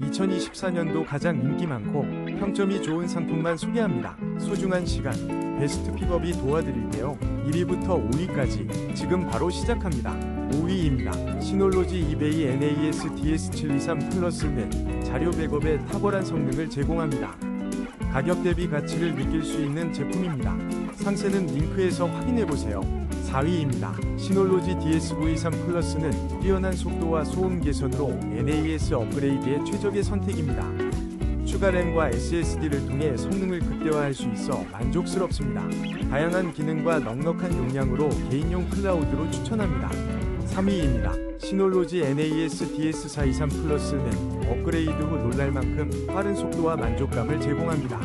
2024년도 가장 인기 많고 평점이 좋은 상품만 소개합니다. 소중한 시간, 베스트 픽업이 도와드릴게요. 1위부터 5위까지 지금 바로 시작합니다. 5위입니다. 시놀로지 이베이 NAS DS723 플러스 넷 자료 백업에 탁월한 성능을 제공합니다. 가격 대비 가치를 느낄 수 있는 제품입니다. 상세는 링크에서 확인해보세요. 4위입니다. 시놀로지 DS923 플러스는 뛰어난 속도와 소음 개선으로 NAS 업그레이드의 최적의 선택입니다. 추가 램과 SSD를 통해 성능을 극대화할 수 있어 만족스럽습니다. 다양한 기능과 넉넉한 용량으로 개인용 클라우드로 추천합니다. 3위입니다. 시놀로지 NAS DS423 플러스는 업그레이드 후 놀랄 만큼 빠른 속도와 만족감을 제공합니다.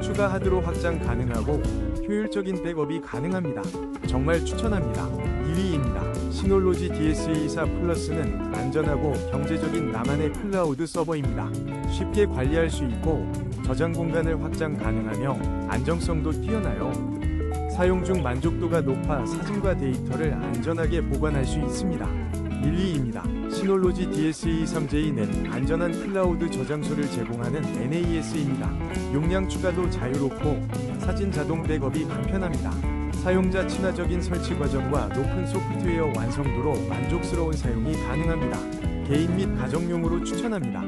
추가 하드로 확장 가능하고 효율적인 백업이 가능합니다. 정말 추천합니다. 2위입니다. 시놀로지 DS24 플러스는 안전하고 경제적인 나만의 클라우드 서버입니다. 쉽게 관리할 수 있고 저장 공간을 확장 가능하며 안정성도 뛰어나요. 사용 중 만족도가 높아 사진과 데이터를 안전하게 보관할 수 있습니다. 1위입니다. 시놀로지 DS23J는 안전한 클라우드 저장소를 제공하는 NAS입니다. 용량 추가도 자유롭고 사진 자동 백업이 간편합니다. 사용자 친화적인 설치 과정과 높은 소프트웨어 완성도로 만족스러운 사용이 가능합니다. 개인 및 가정용으로 추천합니다.